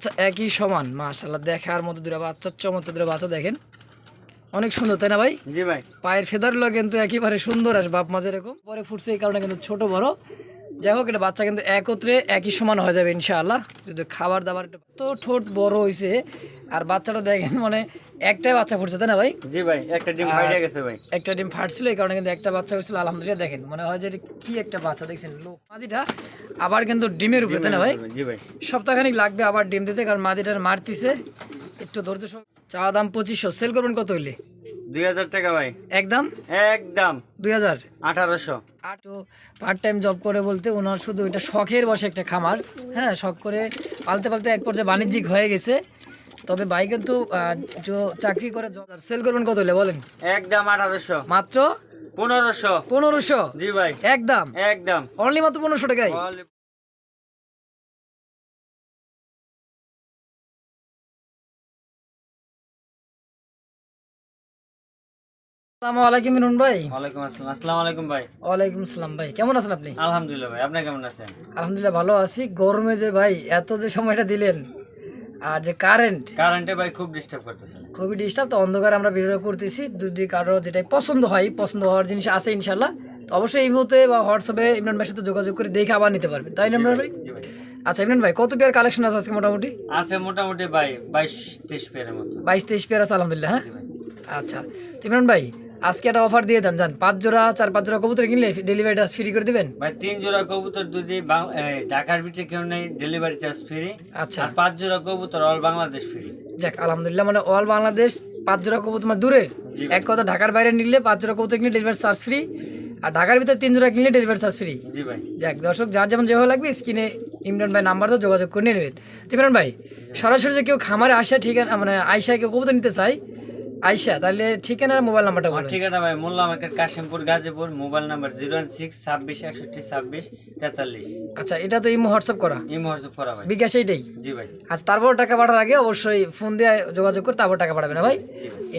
বাচ্চা একই সমান মাশাল্লাহ দেখার মতো দুটো বাচ্চা চমৎকার দুটো বাচ্চা দেখেন। অনেক সুন্দর তাই না ভাই? জি ভাই। পায়ের ফেদারগুলো কিন্তু একেবারে সুন্দর আস বাপ মাঝে এরকম পরে ফুটছে এই কারণে কিন্তু ছোট বড়। যাই হোক এটা বাচ্চা কিন্তু একত্রে একই সমান হয়ে যাবে ইনশাআল্লাহ। যদি খাবার দাবার তো ঠোঁট বড় হয়েছে আর বাচ্চাটা দেখেন মানে একটাই বাচ্চা ফুটছে তাই না ভাই? জি ভাই একটা ডিম ফাইটে গেছে ভাই। একটা ডিম ফাটছিল এই কারণে কিন্তু একটা বাচ্চা হয়েছিল আলহামদুলিল্লাহ দেখেন। মনে হয় যে কি একটা বাচ্চা দেখছেন? লোক মাদিটা আবার কিন্তু ডিমের উপরে তাই না ভাই? জি ভাই। সপ্তাহখানিক লাগবে আবার ডিম দিতে কারণ মাদিটার মারতিছে। একটু ধৈর্য সহ চাওয়া দাম পঁচিশশো সেল করবেন কত হইলে? দুই হাজার টাকা ভাই। একদম? একদম। দুই হাজার? আঠারোশো। তো পার্ট টাইম জব করে বলতে ওনার শুধু এটা শখের বসে একটা খামার। হ্যাঁ শখ করে পালতে পালতে এক পর্যায়ে বাণিজ্যিক হয়ে গেছে। তবে ভাই কিন্তু চাকরি করে সেল করবেন কত হলে বলেন? একদম আঠারোশো। মাত্র? পনেরোশো। পনেরোশো? জি ভাই। একদম? একদম। অনলি মাত্র পনেরোশো টাকায়? আসসালামু আলাইকুম মিনুন ভাই। ওয়ালাইকুম আসসালাম। আসসালামু আলাইকুম ভাই। ওয়ালাইকুম আসসালাম ভাই। কেমন আছেন আপনি? আলহামদুলিল্লাহ ভাই আপনি কেমন আছেন? আলহামদুলিল্লাহ ভালো আছি। গরমে যে ভাই এত যে সময়টা দিলেন আর যে কারেন্ট কারেন্টে ভাই খুব ডিস্টার্ব করতেছে খুবই ডিস্টার্ব তো অন্ধকারে আমরা ভিডিও করতেছি যদি কারও যেটাই পছন্দ হয় পছন্দ হওয়ার জিনিস আছে ইনশাল্লাহ তো অবশ্যই এই মুহূর্তে বা হোয়াটসঅ্যাপে ইমরান ভাইয়ের সাথে যোগাযোগ করে দেখে আবার নিতে পারবেন। তাই না ইমরান ভাই? আচ্ছা ইমরান ভাই কত পেয়ার কালেকশন আছে আজকে মোটামুটি? আছে মোটামুটি ভাই বাইশ তেইশ পেয়ারের মতো। বাইশ তেইশ পেয়ার আছে আলহামদুলিল্লাহ হ্যাঁ? আচ্ছা। তো ইমরান ভাই আজকে একটা অফার দিয়ে দেন জান পাঁচ জোড়া চার পাঁচ জোড়া কবুতর কিনলে ডেলিভারিটা ফ্রি করে দিবেন? ভাই তিন জোড়া কবুতর যদি ঢাকার ভিতরে কেউ নেই ডেলিভারি চার্জ ফ্রি আচ্ছা। আর পাঁচ জোড়া কবুতর অল বাংলাদেশ ফ্রি যাক আলহামদুলিল্লাহ মানে অল বাংলাদেশ পাঁচ জোড়া কবুতর মানে দূরের। এক কথা ঢাকার বাইরে নিলে পাঁচ জোড়া কবুতর কিনলে ডেলিভারি চার্জ ফ্রি আর ঢাকার ভিতরে তিন জোড়া কিনলে ডেলিভারি চার্জ ফ্রি জি ভাই। যাক দর্শক যার যেমন যেভাবে লাগবে স্ক্রিনে ইমরান ভাই নাম্বার তো যোগাযোগ করে নেবেন। ইমরান ভাই সরাসরি যে কেউ খামারে আসে ঠিকানা মানে আয়সা কেউ কবুতর নিতে চাই আয়সা তাহলে ঠিকানা আর মোবাইল নাম্বারটা বলবেন ঠিকানা ভাই Molla market Kashimpur Gazipur mobile number zero one six ছাব্বিশ একষট্টি ছাব্বিশ তেতাল্লিশ। আচ্ছা এটা তো ইমো হোয়াটসঅ্যাপ করা? এই হোয়াটসঅ্যাপ করা ভাই। বিকাশ এইটাই? জি ভাই। আচ্ছা তারপর টাকা পাঠার আগে অবশ্যই ফোন দিয়ে যোগাযোগ করে তারপর টাকা পাঠাবে না ভাই?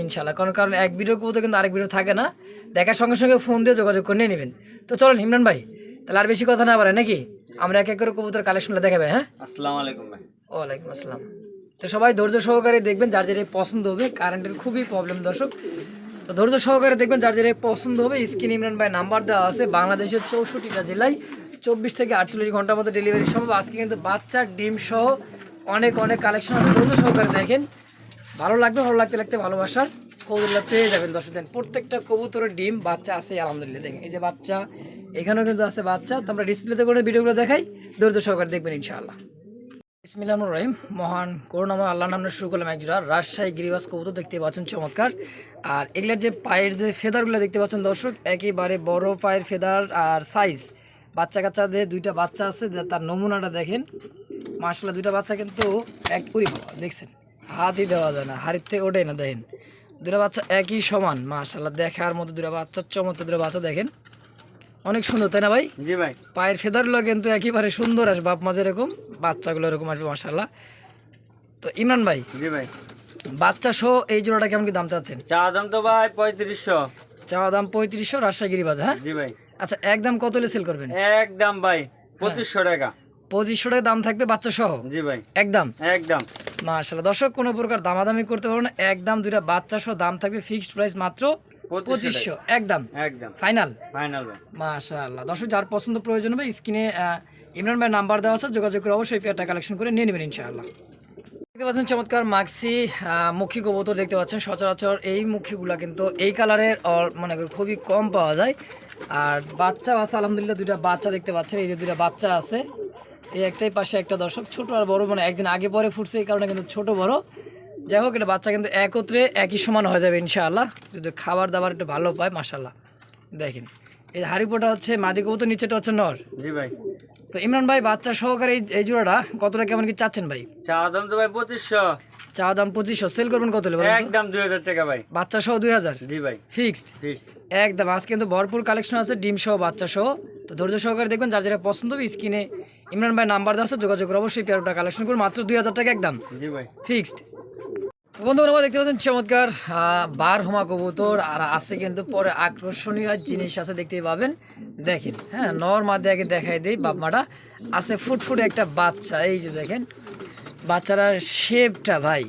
ইনশাল্লাহ কারণ কারণ এক ভিডিও কবুতর কিন্তু আরেক ভিডিও থাকে না। দেখার সঙ্গে সঙ্গে ফোন দিয়ে যোগাযোগ করে নিয়ে নেবেন। তো চলেন ইমরান ভাই তাহলে আর বেশি কথা না পারে নাকি? আমরা এক এক করে কবুতর কালেকশনটা দেখাবে হ্যাঁ? আসসালামু আলাইকুম ভাই। ওয়ালাইকুম আসসালাম। তো সবাই ধৈর্য সহকারে দেখবেন যার যেটা পছন্দ হবে কারেন্টের খুবই প্রবলেম দর্শক। তো ধৈর্য সহকারে দেখবেন যার যেটা পছন্দ হবে, স্ক্রিন ইমরান ভাই নাম্বার দেওয়া আছে, বাংলাদেশের চৌষট্টিটা জেলায় চব্বিশ থেকে আটচল্লিশ ঘণ্টার মধ্যে ডেলিভারি সম্ভব। আজকে কিন্তু বাচ্চার ডিম সহ অনেক অনেক কালেকশন আছে। ধৈর্য সহকারে দেখেন। ভালো লাগবে, ভালো লাগতে লাগতে ভালোবাসার কবুতরগুলো পেয়ে যাবেন দর্শক। দিন প্রত্যেকটা কবুতরের ডিম, বাচ্চা আছে, আলহামদুলিল্লাহ। দেখেন, এই যে বাচ্চা, এখানেও কিন্তু আছে বাচ্চা। তো আমরা ডিসপ্লেতে করে ভিডিওগুলো দেখাই। ধৈর্য সহকারে দেখবেন ইনশাআল্লাহ। ইসমিল্লাহ রহিম। মহান করুণাময় আল্লাহ নামে শুরু করলাম একজোড়া রাজশাহী গিরিবাস কবুতর, দেখতে পাচ্ছেন চমৎকার। আর এগুলার যে পায়ের যে ফেদারগুলো দেখতে পাচ্ছেন দর্শক, একেবারে বড় পায়ের ফেদার আর সাইজ বাচ্চা কাচ্চাদের দুইটা বাচ্চা আছে তার নমুনাটা দেখেন। মার্শাল্লাহ দুইটা বাচ্চা কিন্তু এক পুরি দেখছেন? হাতই দেওয়া যায় না, হাড়ির ওঠে না, দেখেন? দুটা বাচ্চা একই সমান মার্শাল্লাহ দেখার মতো দুটা বাচ্চা, চমৎকার দুটা বাচ্চা, দেখেন? অনেক সুন্দর তাই না ভাই? জি ভাই। পায়ের ফেদারগুলো কিন্তু একেবারে সুন্দর আসবে বাপ মাঝে এরকম বাচ্চাগুলো এরকম আসবে মাসাল্লাহ তো ইমরান ভাই জি ভাই। বাচ্চা সহ এই জোড়াটা কেমন কি দাম চাচ্ছেন? চা দাম তো ভাই পঁয়ত্রিশশো। চাওয়া দাম পঁয়ত্রিশশো রাজশাহী বাজার হ্যাঁ? জি ভাই। আচ্ছা একদম কত হলে সেল করবেন? একদম ভাই পঁচিশশো টাকা। পঁচিশশো টাকা দাম থাকবে বাচ্চা সহ? জি ভাই। একদম একদম মাসাল্লাহ দর্শক কোনো প্রকার দামাদামি করতে পারব না একদম দুইটা বাচ্চা সহ দাম থাকবে ফিক্সড প্রাইস মাত্র পঁচিশশো একদম। একদম। ফাইনাল। ফাইনাল মাশাআল্লাহ। দর্শক যার পছন্দ প্রয়োজন হবে স্ক্রিনে ইমরান ভাই নাম্বার দেওয়া আছে যোগাযোগ করে অবশ্যই পেয়ারটা কালেকশন করে নিয়ে নেবেন ইনশাআল্লাহ। দেখতে পাচ্ছেন চমৎকার মাক্সি মুখী কবুতর দেখতে পাচ্ছেন। সচরাচর এই মুখীগুলা কিন্তু এই কালারের মনে করি খুবই কম পাওয়া যায়। আর বাচ্চা আছে আলহামদুলিল্লাহ দুইটা বাচ্চা দেখতে পাচ্ছেন। এই যে দুইটা বাচ্চা আছে এই একটাই পাশে একটা দর্শক ছোট আর বড় মানে একদিন আগে পরে ফুটছে এই কারণে কিন্তু ছোট বড়। যাই হোক এটা বাচ্চা কিন্তু একত্রে একই সমান হয়ে যাবে ইনশাআল্লাহ। যদি খাবার দাবার একটু ভালো পায় মাশাল্লাহ দেখেন এই হাড়িপোটা হচ্ছে মাদি কবুতর নিচেটা হচ্ছে নর। জি ভাই। তো ইমরান ভাই বাচ্চা সহকারে এই- জোড়াটা কতটা কেমন কি চাচ্ছেন ভাই? চা দাম তো ভাই পঁচিশশো। চা দাম পঁচিশশো সেল করবেন কত তো? একদম দুই হাজার টাকা ভাই। বাচ্চা সহ দুই হাজার? জি ভাই। ফিক্সড? ফিস্ট একদম আজকে কিন্তু ভরপুর কালেকশন আছে ডিম সহ বাচ্চা সহ। তো ধৈর্য সহকারে দেখবেন যার যেটা পছন্দ হবে স্ক্রিনে ইমরান ভাই নাম্বার দেওয়া আছে যোগাযোগ করে অবশ্যই পেয়ারটা কালেকশন করুন। মাত্র দুই হাজার টাকা একদম। জি ভাই। ফিক্সড? বন্ধু আমরা দেখতে পাচ্ছেন চমৎকার বার হোমা কবুতর, আর আছে কিন্তু পরে আকর্ষণীয় জিনিস আছে, দেখতে পাবেন। দেখেন হ্যাঁ নর মাঝে আগে দেখাই দিই বাপমাটা আছে ফুটফুটে একটা বাচ্চা, এই যে দেখেন বাচ্চারার শেপটা ভাই,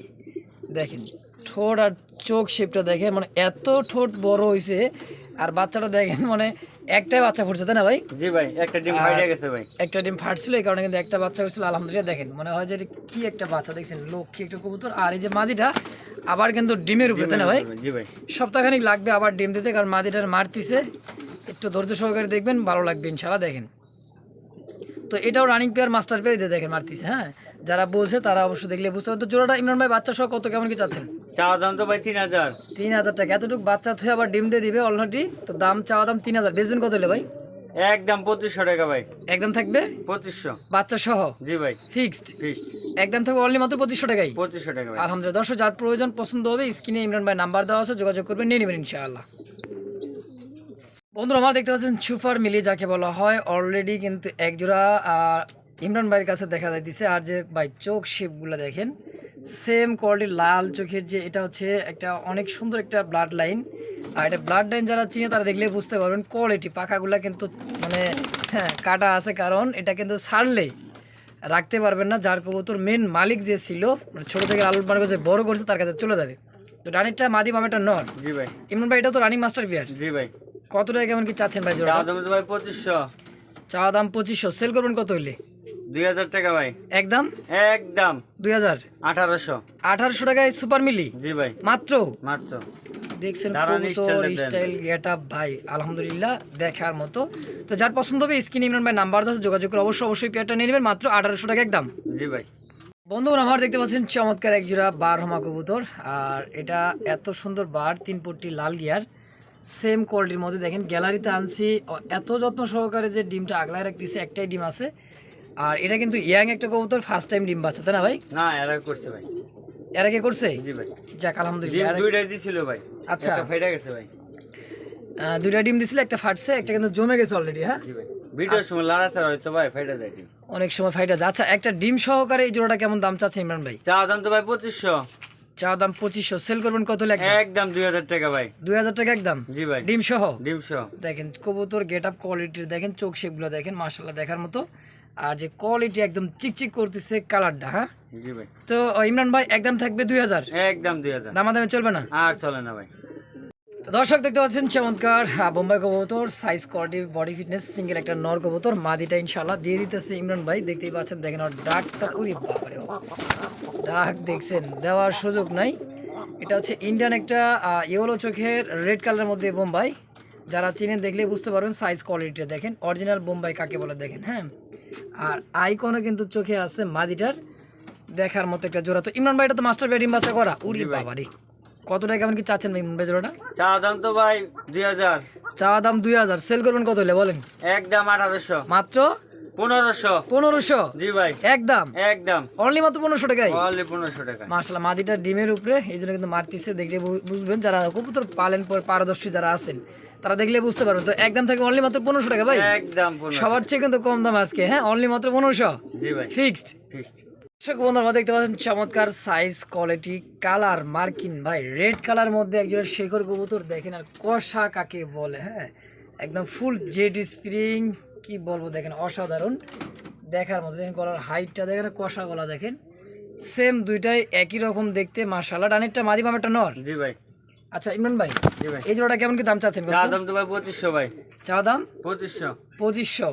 দেখেন, ঠোঁট আর চোখ শেপটা দেখেন মানে এত ঠোঁট বড় হয়েছে আর বাচ্চাটা দেখেন মানে একটাই বাচ্চা ফুটছে তাই না ভাই? জি ভাই একটা ডিম ফাইটে গেছে ভাই। একটা ডিম ফাটছিল এই কারণে কিন্তু একটা বাচ্চা হয়েছিল আলহামদুলিল্লাহ দেখেন মনে হয় যে কি একটা বাচ্চা দেখছেন লক্ষ্মী একটা কবুতর আর এই যে মাদিটা আবার কিন্তু ডিমের উপরে তাই না ভাই? জি ভাই। সপ্তাহখানিক লাগবে আবার ডিম দিতে কারণ মাদিটার মারতিছে একটু ধৈর্য সহকারে দেখবেন ভালো লাগবে ইনশাল্লাহ দেখেন। তো এটাও রানিং পেয়ার মাস্টার পেয়ার দিয়ে দেখেন মারতিছে হ্যাঁ? যারা বলছে তারা অবশ্যই দেখলে বুঝতে পারবে তো জোড়াটা ইমরান ভাই বাচ্চা সহ কত কেমন কি চাচ্ছেন? চাওয়া দাম তো ভাই তিন হাজার। তিন হাজার টাকা। এতটুকু বাচ্চা থুয়ে আবার ডিম দিয়ে দিবে অলরেডি তো দাম চাওয়া দাম তিন হাজার। বেচবেন কত হলে ভাই? একদম পঁচিশশো টাকা ভাই। একদম থাকবে? পঁচিশশো। বাচ্চা সহ? জি ভাই। ফিক্সড ফিস একদম থাকবে অনলি মাত্র পঁচিশশো টাকাই? পঁচিশশো টাকা আলহামদুলিল্লাহ। দর্শক যার প্রয়োজন পছন্দ হবে স্ক্রিনে ইমরান ভাই নাম্বার দেওয়া আছে যোগাযোগ করবেন নিয়ে নেবেন ইনশাআল্লাহ। বন্ধুরা আমার দেখতে পাচ্ছেন সুপার মিলি যাকে বলা হয় অলরেডি কিন্তু একজোড়া ইমরান ভাইয়ের কাছে দেখা যাইতেছে আর যে ভাই চোখ শেপগুলো দেখেন সেম কোয়ালিটির লাল চোখের যে এটা হচ্ছে একটা অনেক সুন্দর একটা ব্লাড লাইন আর এটা ব্লাড লাইন যারা চিনে তারা দেখলে বুঝতে পারবেন কোয়ালিটি পাখাগুলো কিন্তু মানে হ্যাঁ কাটা আছে কারণ এটা কিন্তু ছাড়লে রাখতে পারবেন না যার কবুতর মেন মালিক যে ছিল মানে ছোট থেকে পালন করে যে বড় করছে তার কাছে চলে যাবে। তো রানিটা মাদি মামেটা নর। জি ভাই। ইমরান ভাই এটা তো রানিং মাস্টার বিয়ার জি ভাই। কত টাকা কেমন কি চাচ্ছেন ভাই চাওয়া দাম ভাই পঁচিশশো। চাওয়া দাম পঁচিশশো। সেল করবেন কত হইলে? দুই হাজার টাকা ভাই। একদম? একদম। দুই হাজার? আঠারোশো। আঠারোশো টাকায় সুপার মিলি? জি ভাই। মাত্র? মাত্র। দেখছেন দারুণ কবুতর style এর স্টাইল গেট আপ ভাই আলহামদুলিল্লাহ দেখার মতো। তো যার পছন্দ হবে স্ক্রিন ইমরান ভাই নাম্বার যোগাযোগ করে অবশ্যই অবশ্যই পেয়ারটা নিয়ে নেবেন। মাত্র আঠারোশো টাকা একদম। জি ভাই। বন্ধুরা আমার দেখতে পাচ্ছেন চমৎকার এক জোড়া বার হমা কবুতর। আর এটা এত সুন্দর বার তিন পট্টি লাল গিয়ার। সেম কোয়ালিটির মধ্যে দেখেন গ্যালারিতে আনছি। এত যত্ন সহকারে যে ডিমটা আগলায় রাখতেছে একটাই ডিম আছে। আর এটা কিন্তু ইয়াং একটা কবুতর ফার্স্ট টাইম ডিম বাচ্চা তাই না ভাই? না এরা করছে ভাই। এর আগে করছে? জি ভাই। যাক আলহামদুলিল্লাহ আগে- দিছিল ভাই। আচ্ছা। একটা ফাইটে গেছে ভাই। দুইটা ডিম দিছিল একটা ফাটছে একটা কিন্তু জমে গেছে অলরেডি হ্যাঁ? জি ভাই। ভিডিওর সময় লাড়াচাড়া হয়তো ভাই ফাইটে যায় ডিম অনেক সময় ফাইটা যায়। আচ্ছা একটা ডিম সহকারে এই জোড়াটা কেমন দাম চাচ্ছে ইমরান ভাই? চাওয়া দাম তো ভাই পঁচিশশো। চা দাম পঁচিশশো। সেল করবেন কত লাগে একদম দুই হাজার টাকা ভাই। দুই হাজার টাকা একদম? জি ভাই। ডিম সহ? ডিম সহ। দেখেন কবুতর গেট আপ কোয়ালিটির দেখেন চোখ শেপগুলো দেখেন মার্শাল্লাহ দেখার মতো। আর যে কোয়ালিটি একদম চিকচিক করতেছে কালারটা হ্যাঁ? জি ভাই। তো ইমরান ভাই একদম থাকবে দুই হাজার? একদম দুই হাজার। দামাদামে চলবে না? আর চলে না ভাই। দর্শক দেখতে পাচ্ছেন চমৎকার বোম্বাই কবুতর size quality body fitness single একটা নর কবুতর মাদিটা ইনশাল্লাহ দিয়ে দিতেছে ইমরান ভাই। দেখতেই পাচ্ছেন দেখেন আর ডাকটা উরি বাবারে বাপ। ডাক দেখছেন দেওয়ার সুযোগ নাই। এটা হচ্ছে ইন্ডিয়ান একটা ইয়েলো চোখের রেড কালারের মধ্যে বোম্বাই। যারা চিনেন দেখলে বুঝতে পারবেন সাইজ কোয়ালিটিটা দেখেন অরিজিনাল বোম্বাই কাকে বলে দেখেন হ্যাঁ? আর আইকনও কিন্তু চোখে আছে মাদিটার। দেখার মতো একটা জোড়া। তো ইমরান ভাই এটা তো মাস্টার বেডিং বাচ্চা করা? জি ভাই। কত টাকা কেমন কি চাচ্ছেন ভাই ইমরান ভাই জোড়াটা? চাওয়া দাম তো ভাই দুই হাজার। চাওয়া দাম দুই হাজার। সেল করবেন কত হলে বলেন? একদম আঠারোশো। মাত্র? পনেরোশো। পনেরোশো? জি ভাই। একদম একদম অনলি মাত্র পনেরোশো টাকায় অনলি পনেরোশো টাকা মাদিটা ডিমের উপরে এই জন্য কিন্তু মারতিছে দেখলে বু- বুঝবেন যারা কবুতর পালেন পর পারদর্শী যারা আছেন। তারা দেখলে বুঝতে পারবেন তো একদম থাকে অনলি মাত্র পনেরোশো টাকা ভাই? একদম সবার চেয়ে কিন্তু কম দাম আজকে হ্যাঁ? অনলি মাত্র পনেরোশো? ফিক্সড ফিক্সড দর্শক বন্ধুরা দেখতে পাচ্ছেন চমৎকার সাইজ কোয়ালিটি কালার মার্কিন। ভাই রেড কালার মধ্যে একজনের শেখর কবুতর দেখেন আর কষা কাকে বলে হ্যাঁ? একদম ফুল জেড স্প্রিং কি বলব দেখেন অসাধারণ। দেখার মতো দেখেন গলার হাইটটা দেখেন কষা গলা দেখেন। সেম দুইটাই একই রকম দেখতে মাশাল্লাহ ডানেরটা মাদি নর? জি ভাই। আচ্ছা ইমরান ভাই এই জোড়াটা কেমন কি দাম চাচ্ছেন চা দাম তো ভাই পঁচিশশো ভাই। চা দাম? পঁচিশশো। পঁচিশশো।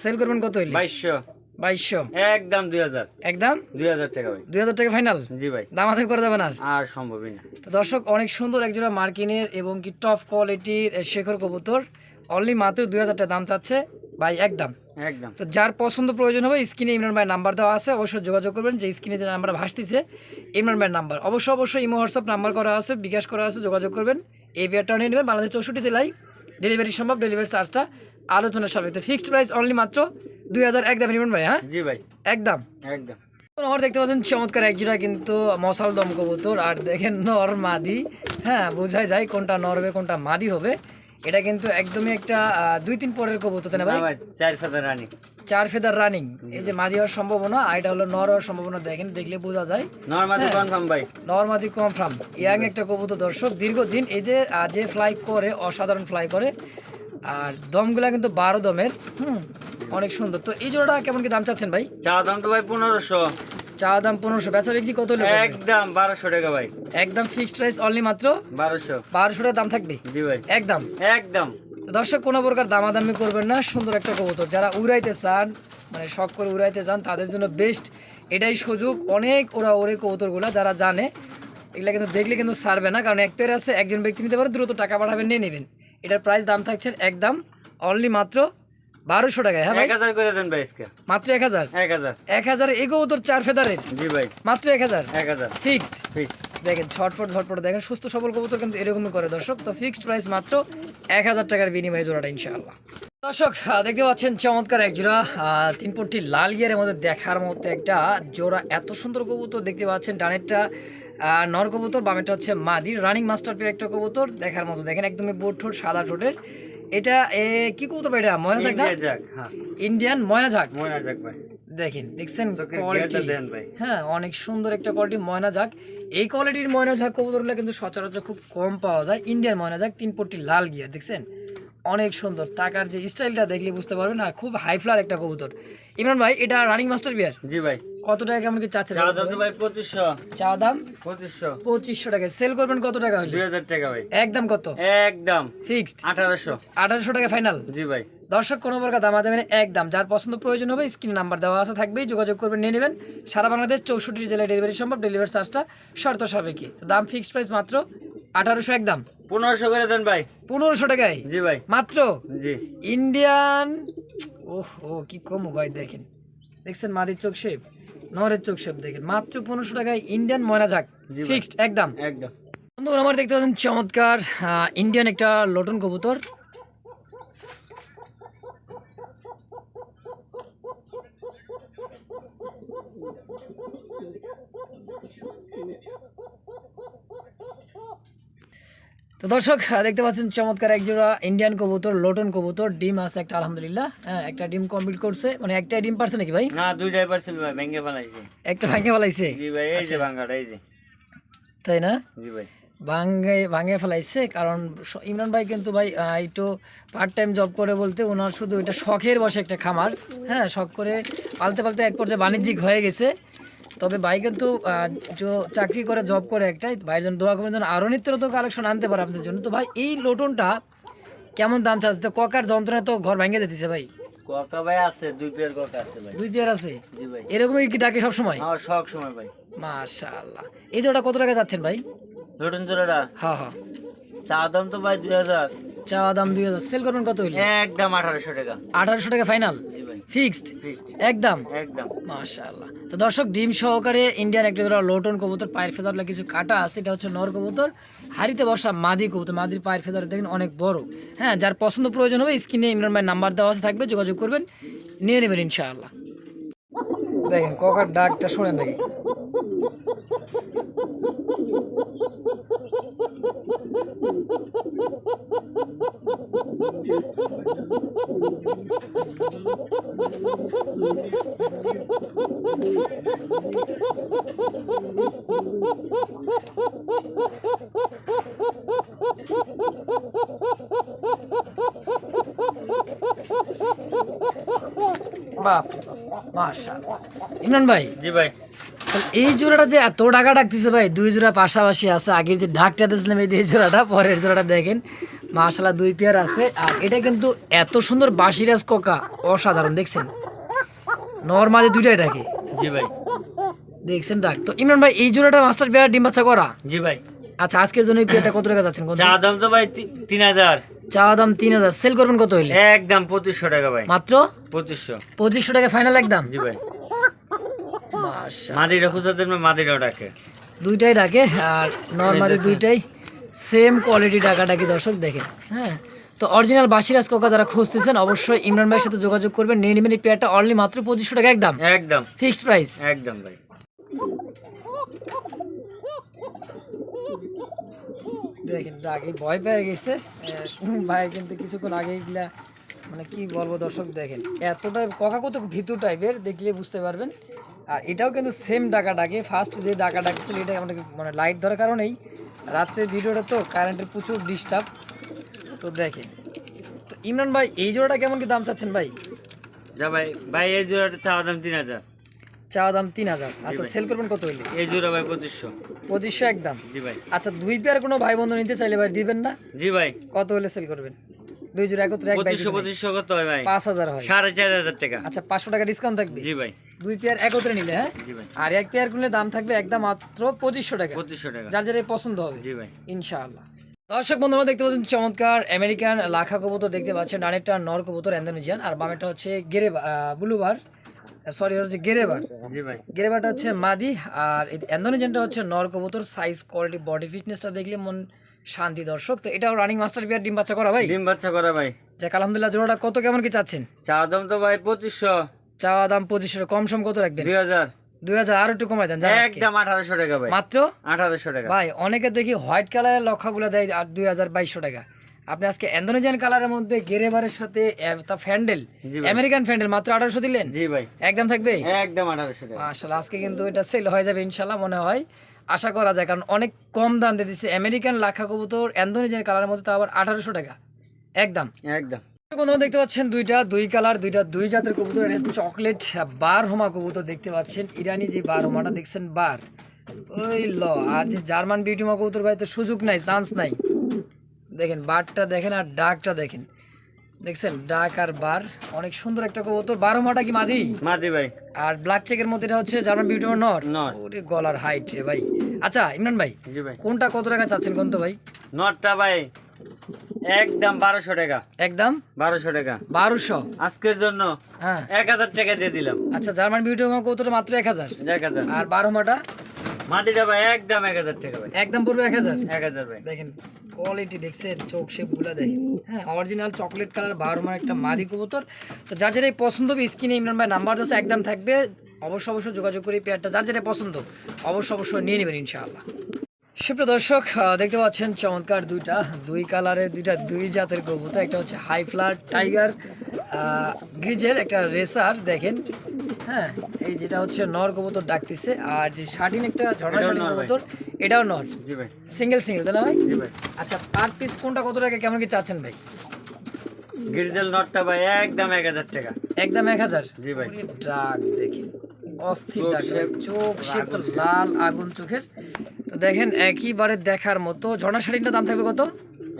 সেল করবেন কত হইলে? বাইশশো। বাইশশো। একদম দুই হাজার। একদম? দুই হাজার টাকা ভাই। দুই হাজার টাকা ফাইনাল জি ভাই। দামাদামি করে দেবেন আর আর সম্ভবই না। তো দর্শক অনেক সুন্দর একজোড়া মার্কিনের এবং কি টপ কোয়ালিটির শেখর কবুতর। অনলি মাত্র দুই হাজার টাকা দাম চাচ্ছে। ভাই একদম। একদম। তো যার পছন্দ প্রয়োজন হবে স্ক্রিনে ইমরান ভাই নাম্বার দেওয়া আছে অবশ্যই যোগাযোগ করবেন। যে স্ক্রিনে যে নাম্বার ভাসতেছে ইমরান ভাইয়ের নাম্বার। অবশ্যই অবশ্যই ইমো হোয়াটসঅ্যাপ নাম্বার করা আছে বিকাশ করা আছে যোগাযোগ করবেন। এই বিয়ারটা নিয়ে নেবেন। বাংলাদেশ চৌষট্টি জেলায় ডেলিভারি সম্ভব। ডেলিভারি চার্জটা আলোচনার সাপেক্ষে। ফিক্সড প্রাইস অনলি মাত্র দুই হাজার একদম ইমরান ভাই হ্যাঁ? জি ভাই। একদম। একদম। আমার দেখতে পাচ্ছেন? চমৎকার একজোড়া কিন্তু মশাল দম কবুতর। আর দেখেন নর মাদি। হ্যাঁ বোঝাই যায় কোনটা নর হবে কোনটা মাদি হবে। এটা কিন্তু একদমই একটা দুই তিন পরের কবুতর তাই না ভাই? চার সাথে রানি। চার ফেদার রানিং। এই যে মাদি হওয়ার সম্ভাবনা আর এটা হলো নর হওয়ার সম্ভাবনা দেখেন দেখলে বোঝা যায়। নর্মালি হ্যাঁ। কনফার্ম ভাই। কনফার্ম ইয়াং একটা কবুতর দর্শক দীর্ঘদিন এদের যে ফ্লাই করে অসাধারণ ফ্লাই করে আর দমগুলা কিন্তু বারো দমের হুম অনেক সুন্দর। তো এই জোড়াটা কেমন কি দাম চাচ্ছেন ভাই? চা দাম তো ভাই পনেরোশো। চা দাম পনেরোশো বেচা বিক্রি কত হলে? একদম বারোশো টাকা ভাই। একদম ফিক্সড প্রাইস অনলি মাত্র বারোশো। বারোশো টাকা দাম থাকবে? জি ভাই। একদম? একদম। তো দর্শক কোনো প্রকার দামাদামি করবেন না সুন্দর একটা কবুতর। যারা উড়াইতে চান মানে শখ করে উড়াইতে চান তাদের জন্য বেস্ট এটাই সুযোগ। অনেক ওরা ওরে কবুতরগুলো যারা জানে এগুলা কিন্তু দেখলে কিন্তু সারবে না কারণ এক পেয়ার আছে একজন ব্যক্তি নিতে পারে দ্রুত টাকা পাঠাবেন নিয়ে নেবেন। এটার প্রাইস দাম থাকছে একদম অনলি মাত্র বারোশো টাকায় হ্যাঁ ভাই? হাজার করে দেন ভাই আজকে। মাত্র এক হাজার? এক হাজার। এক হাজার এই কবুতর চার ফেদারের? জি ভাই। মাত্র এক হাজার? এক হাজার। ফিক্সড? ফিক্সড। দেখেন ঝটপট ঝটপট। দেখেন সুস্থ সবল কবুতর কিন্তু এরকমই করে দর্শক। তো ফিক্সড প্রাইস মাত্র এক হাজার টাকার বিনিময়ে জোড়াটা ইনশাআল্লাহ। দর্শক দেখতে পাচ্ছেন চমৎকার এক জোড়া তিন পট্টি লাল গিয়ারের মধ্যে দেখার মতো একটা জোড়া। এত সুন্দর কবুতর দেখতে পাচ্ছেন ডানেরটা আহ, নর কবুতর বামেরটা হচ্ছে মাদি। রানিং মাস্টার পেয়ে একটা কবুতর দেখার মতো। দেখেন একদমই বোট ঠোঁট সাদা ঠোঁটের। এটা কি কবুতর ভাই এটা? ময়না ঝাক না? হ্যাঁ। ইন্ডিয়ান ময়না ঝাক? ময়না যাক ভাই। দেখেন দেখছেন কোয়ালিটি হ্যাঁ অনেক সুন্দর একটা কোয়ালিটি ময়না ঝাক। এই কোয়ালিটির ময়না ঝাক কবুতরগুলো কিন্তু সচরাচর খুব কম পাওয়া যায়। ইন্ডিয়ান ময়না ঝাক তিন পট্টি লাল গিয়ার দেখছেন? অনেক সুন্দর। টাকার যে স্টাইলটা দেখলে বুঝতে পারবেন আর খুব হাই ফ্লার একটা কবুতর। ইমরান ভাই এটা রানিং মাস্টার বিয়ার জি ভাই। কত টাকা কেমন কি চাচ্ছেন? চাওয়া দাম ভাই পঁচিশশো। চা দাম? পঁচিশশো। পঁচিশশো টাকা। সেল করবেন কত টাকা দুই হাজার টাকা ভাই। একদম কত? একদম। ফিক্সড আঠারোশো। আঠারোশো টাকা ফাইনাল জি ভাই। দর্শক কোনো প্রকার দামা দেবেন একদম যার পছন্দ প্রয়োজন হবে স্ক্রিন নাম্বার দেওয়া আছে থাকবেই। যোগাযোগ করবেন নিয়ে নেবেন। সারা বাংলাদেশ চৌষট্টি জেলায় ডেলিভারি সম্ভব ডেলিভারি চার্জটা শর্ত সাপেক্ষে। তো দাম ফিক্সড প্রাইস মাত্র আঠারোশো একদম পনেরোশো করে দেন ভাই। পনেরোশো টাকায়? জি ভাই। মাত্র? জি। ইন্ডিয়ান? ওহ ও কি কম ভাই দেখেন। দেখছেন মারির চোখ শেপ নরের চোখ শেপ দেখেন। মাত্র পনেরোশো টাকায় ইন্ডিয়ান ময়না যাক। ফিক্সড একদম। একদম। বন্ধুরা আমার দেখতে পাচ্ছেন চমৎকার ইন্ডিয়ান একটা লটন কবুতর। তো দর্শক দেখতে পাচ্ছেন চমৎকার এক জোড়া ইন্ডিয়ান কবুতর লোটন কবুতর ডিম আছে একটা আলহামদুলিল্লাহ। হ্যাঁ একটা ডিম কমপ্লিট করছে। মানে একটা ডিম পারছে নাকি ভাই? না দুইটাই পার্সেল ভাই ভেঙে বানাইছে একটা ভাঙে ফেলাইছে? জি ভাই এই আচ্ছা। যে ভাঙ্গাটা এই যে। তাই না? জি ভাই। ভাঙ্গে ভাঙে ফেলাইছে কারণ ইমরান ভাই কিন্তু ভাই একটু পার্ট টাইম জব করে বলতে ওনার শুধু এটা শখের বসে একটা খামার। হ্যাঁ শখ করে পালতে পালতে এক পর্যায়ে বাণিজ্যিক হয়ে গেছে। তবে ভাই কিন্তু চাকরি করে জব করে একটাই ভাইয়ের জন্য দোয়া করবেন যেন আরও নিত্য নতুন কালেকশন আনতে পারে আপনাদের জন্য। তো ভাই এই লোটনটা কেমন দাম চাচ্ছে? ককার যন্ত্রণায় তো ঘর ভেঙে যেতেছে ভাই। কোকা ভাই আছে দুই পেয়ার কোকা আছে ভাই। দুই পেয়ার আছে? জি ভাই। এরকমই কি ডাকে সবসময়? আমার শখ সময় ভাই। মাশাআল্লাহ। এই জোড়া কত টাকা যাচ্ছেন ভাই? জোড়াটা? হ্যাঁ হ্যাঁ চা দাম তো ভাই চাওয়া দাম সেল করবেন কত হইলে? একদম আঠারোশো টাকা ফাইনাল? জি ফিক্সড? একদম? একদম। মাশাআল্লাহ। তো দর্শক ডিম সহকারে ইন্ডিয়ান একটা ধরা লোটন কবুতর পায়ের ফেদারলা কিছু কাটা আছে এটা হচ্ছে নর কবুতর। হাড়িতে বসা মাদি কবুতর মাদির পায়ের ফেদার দেখেন অনেক বড়। হ্যাঁ যার পছন্দ প্রয়োজন হবে স্ক্রিনে ইমরান ভাই নাম্বার দেওয়া আছে থাকবে যোগাযোগ করবেন নিয়ে নেবেন ইনশাআল্লাহ। দেখেন ককার ডাকটা শোনেন নাকি? মাশাআল্লাহ। ইমরান ভাই জি ভাই। এই জোড়াটা যে এত টাকা ডাকতেছে ভাই দুই জোড়া পাশাপাশি আছে আগের যে ঢাকটা দিয়েছিলাম এই জোড়াটা পরের জোড়াটা দেখেন মাশাল্লাহ দুই পেয়ার আছে। আর এটা কিন্তু এত সুন্দর বাসিরাজ কোকা অসাধারণ দেখছেন? নর্মালি দুইটাই ডাকে। জি ভাই। দেখছেন ডাক। তো ইমরান ভাই এই জোড়াটা মাস্টার পেয়ার ডিম বাচ্চা করা? জি ভাই। আচ্ছা আজকের জন্য এই পেয়ারটা কত টাকা যাচ্ছেন কত দাম তো ভাই তিন হাজার। চা দাম তিন হাজার। সেল করবেন কত হইলে? একদম পঁচিশশো টাকা ভাই। মাত্র? পঁচিশশো। পঁচিশশো টাকা ফাইনাল একদম? জি ভাই। মাদিরা মাদিরাও ডাকে। দুইটাই ডাকে আর নর্মালি দুইটাই। সেম কোয়ালিটি ডাকাডাকি দর্শক দেখেন হ্যাঁ? তো অরিজিনাল বাসিরাজ কোকা যারা খুঁজতেছেন অবশ্যই ইমরান ভাইয়ের সাথে যোগাযোগ করবেন। নিয়ে নেবেন এই পেয়ারটা অনলি মাত্র পঁচিশশো টাকা একদম। একদম। ফিক্সড প্রাইস একদম ভাই। দেখেন ডাকে ভয় পেয়ে গেছে। ভাই কিন্তু কিছুক্ষণ আগে এগুলা মানে কি বলব দর্শক দেখেন, এতটাই ককা কত ভিতর টাইপের দেখলে বুঝতে পারবেন। আর এটাও কিন্তু সেম ডাকা ডাকে ফার্স্ট যে ডাকা ডাকছিল এটা আমাদের মানে লাইট ধরার কারণেই। রাত্রের ভিডিওটা তো কারেন্টের প্রচুর ডিস্টার্ব তো দেখেন, তো ইমরান ভাই, এই জোড়াটা কেমন কি দাম চাচ্ছেন ভাই? যা ভাই ভাই, এই জোড়াটা চা দাম তিন হাজার। চাওয়া দাম তিন হাজার। আচ্ছা সেল করবেন কত হইলে? এই জোড়া ভাই পঁচিশশো। পঁচিশশো একদম। জি ভাই। আচ্ছা দুই পেয়ার কোনো ভাই বন্ধু নিতে চাইলে ভাই দিবেন না? জি ভাই। কত হলে সেল করবেন? দুই জোড়া একত্রে এক পঁচিশশো পঁচিশশো কত হয় ভাই? পাঁচ হাজার হয়। সাড়ে চার হাজার টাকা। আচ্ছা পাঁচশো টাকা ডিসকাউন্ট থাকবে? জি ভাই। দুই পেয়ার একত্রে নিলে হ্যাঁ? আর এক পেয়ার কিনলে দাম থাকবে একদম মাত্র পঁচিশশো টাকা। পঁচিশশো টাকা। যার যার পছন্দ হবে। জি ভাই। ইনশাআল্লাহ। দর্শক বন্ধুরা দেখতে পাচ্ছেন চমৎকার আমেরিকান লাখা কবুতর দেখতে পাচ্ছেন। ডানেরটা নর কবুতর ইন্দোনেশিয়ান আর বামেরটা হচ্ছে গেরে ব্লুবার সরি হচ্ছে গেরেবার। গেরেবারটা হচ্ছে মাদি আর হচ্ছে নর কবুতর সাইজ কোয়ালিটি বডি ফিটনেসটা দেখলে মন শান্তি দর্শক। তো এটাও রানিং মাস্টার বিয়ার ডিম বাচ্চা করা ভাই? ডিম বাচ্চা করা ভাই। যাক আলহামদুলিল্লাহ জোড়াটা কত কেমন কি চাচ্ছেন? চা দাম তো ভাই পঁচিশশো। চাওয়া দাম পঁচিশশো কম সম কত রাখবেন? দুই হাজার। দুই হাজার আর একটু কমাই দেন একদম আঠারোশো টাকা ভাই। মাত্র? আঠারোশো টাকা। ভাই অনেকে দেখি হোয়াইট কালারের লক্ষাগুলো দেয় আর দুই হাজার বাইশশো টাকা। আপনি আজকে ইন্দোনেশিয়ান কালারের মধ্যে গেরেবারের সাথে এ- তা ফ্যান্ডেল আমেরিকান ফ্যান্ডেল মাত্র আঠারোশো দিলেন? জি ভাই। একদম থাকবে? একদম আঠারোশো টাকা। আসলে আজকে কিন্তু এটা সেল হয়ে যাবে ইনশাল্লাহ মনে হয়। আশা করা যায় কারণ অনেক কম দাম দিয়ে দিচ্ছে আমেরিকান লাখা কবুতর ইন্দোনেশিয়ান কালারের মধ্যে তো আবার আঠারোশো টাকা। একদম। একদম। বন্ধুরা দেখতে পাচ্ছেন দুইটা দুই কালার দুইটা দুই জাতের কবুতর। এটা চকলেট বার হোমা কবুতর দেখতে পাচ্ছেন। ইরানি যে বার হোমাটা দেখছেন বার ওই ল আর যে জার্মান বিউটিমা কবুতর ভাই তো সুযোগ নাই চান্স নাই। দেখেন বারটা দেখেন আর ডাকটা দেখেন। দেখছেন? ডাক আর বার অনেক সুন্দর একটা কবুতর। বার হোমাটা কি মাদি? মাদি ভাই। আর ব্ল্যাক চেকের মধ্যে এটা হচ্ছে জার্মান বিউটিমা নর? নর। ওরে গলার হাইট রে ভাই। আচ্ছা ইমরান ভাই জি ভাই। কোনটা কত টাকা চাচ্ছেন কোন তো ভাই? নটটা ভাই একদম বারোশো টাকা। একদম? বারোশো টাকা। বারোশো? আজকের জন্য হ্যাঁ। এক হাজার টাকা দিয়ে দিলাম। আচ্ছা জার্মান বিউটিমা কবুতরটা মাত্র এক হাজার। এক হাজার। আর বারো মাটা? মাটিটা ভাই একদম এক হাজার টাকা ভাই। একদম পড়বে এক হাজার? ভাই। দেখেন কোয়ালিটি দেখছেন চোখ দেখেন। হ্যাঁ অরিজিনাল চকলেট কালার একটা মাদি কবুতর। তো যার যেটাই পছন্দ হবে স্ক্রিনে ইমরান ভাই নাম্বার একদম থাকবে। অবশ্য অবশ্যই যোগাযোগ করে পেয়ারটা যার যেটা পছন্দ অবশ্য অবশ্যই নিয়ে নেবেন ইনশাআল্লাহ। সুপ্রিয় দর্শক আহ, দেখতে পাচ্ছেন চমৎকার দুইটা দুই কালারের দুইটা দুই জাতের কবুতর। একটা হচ্ছে হাই ফ্লার টাইগার গ্রিজেল একটা রেসার দেখেন। হ্যাঁ এই যেটা হচ্ছে নর কবুতর ডাকতেছে আর যে শাটিন একটা ঝর্ণা শাটিন কবুতর এটাও নর। জি ভাই। সিঙ্গেল সিঙ্গেল তাই না ভাই? জি ভাই। আচ্ছা পার পিস কোনটা কত টাকা কেমন কি চাচ্ছেন ভাই? গিরজেল নটটা ভাই একদম এক হাজার টাকা। একদম এক হাজার? জি ভাই। দেখি। অস্থির চোখ ডাক চোখ শেপ তো আগুন লাল আগুন চোখের। তো দেখেন একইবারে দেখার মতো ঝর্ণা শাড়িটার দাম থাকবে কত?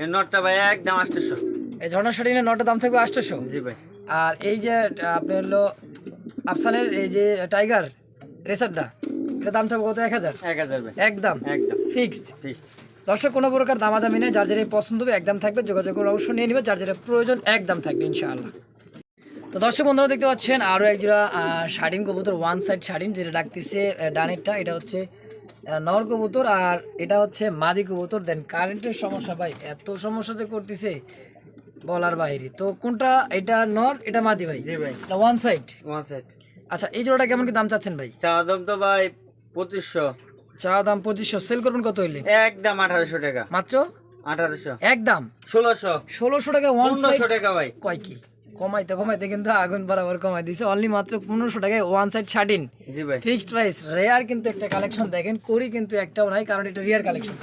এই নটটা ভাই একদম আটশোশো। এই ঝর্ণা শাড়িনের নটার দাম থাকবে আটশোশো? জি ভাই। আর এই যে আহ, আপনার হলো আফসানের এই যে টাইগার রেসারটা এটা দাম থাকবে কত? এক হাজার। এক হাজার ভাই। একদম। একদম। ফিক্সড। ফিক্সড। দর্শক কোনো প্রকার দামাদামি নেই যার যেটা পছন্দ হবে একদম থাকবে যোগাযোগ করে অবশ্যই নিয়ে নেবে যার যেটা প্রয়োজন একদম থাকবে ইনশাআল্লাহ। তো দর্শক বন্ধুরা দেখতে পাচ্ছেন আরও এক জোড়া আহ, শাড়িন কবুতর ওয়ান সাইড শাড়িন যেটা ডাকতেছে ডানেরটা এটা হচ্ছে নর কবুতর আর এটা হচ্ছে মাদি কবুতর। দেন কারেন্টের সমস্যা ভাই এত সমস্যাতে করতেছে বলার বাইরে। তো কোনটা? এটা নর এটা মাদি ভাই? জি ভাই। ওয়ান সাইড ওয়ান সেট আচ্ছা এই জোড়াটা কেমন কি দাম চাচ্ছেন ভাই? চা দাম তো ভাই পঁচিশশো। চা দাম পঁচিশশো। সেল করবেন কত হইলে? একদম আঠারোশো টাকা। মাত্র? আঠারোশো। একদম? ষোলোশো। ষোলোশো টাকা ওয়ান সাইড টাকা ভাই। কয় কি? কমাইতে কমাইতে কিন্তু আগুন বরাবর কমাই দিছে। অনলি মাত্র পনেরোশো টাকায় ওয়ান সাইড শার্টিন জি ভাই। ফিক্সড প্রাইস রেয়ার কিন্তু একটা কালেকশন দেখেন করি কিন্তু একটাও নাই কারণ এটা রেয়ার কালেকশন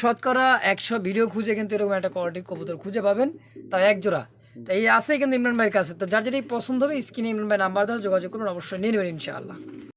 শতকরা একশো ভিডিও খুঁজে কিন্তু এরকম একটা কোয়ালিটি কবুতর খুঁজে পাবেন। তা এক জোড়া। তো এই আছে কিন্তু ইমরান ভাইয়ের কাছে। তো যার যেটাই পছন্দ হবে স্ক্রিনে ইমরান ভাই নাম্বার দেওয়া, যোগাযোগ করুন, অবশ্যই নিয়ে নেবেন ইনশাআল্লাহ।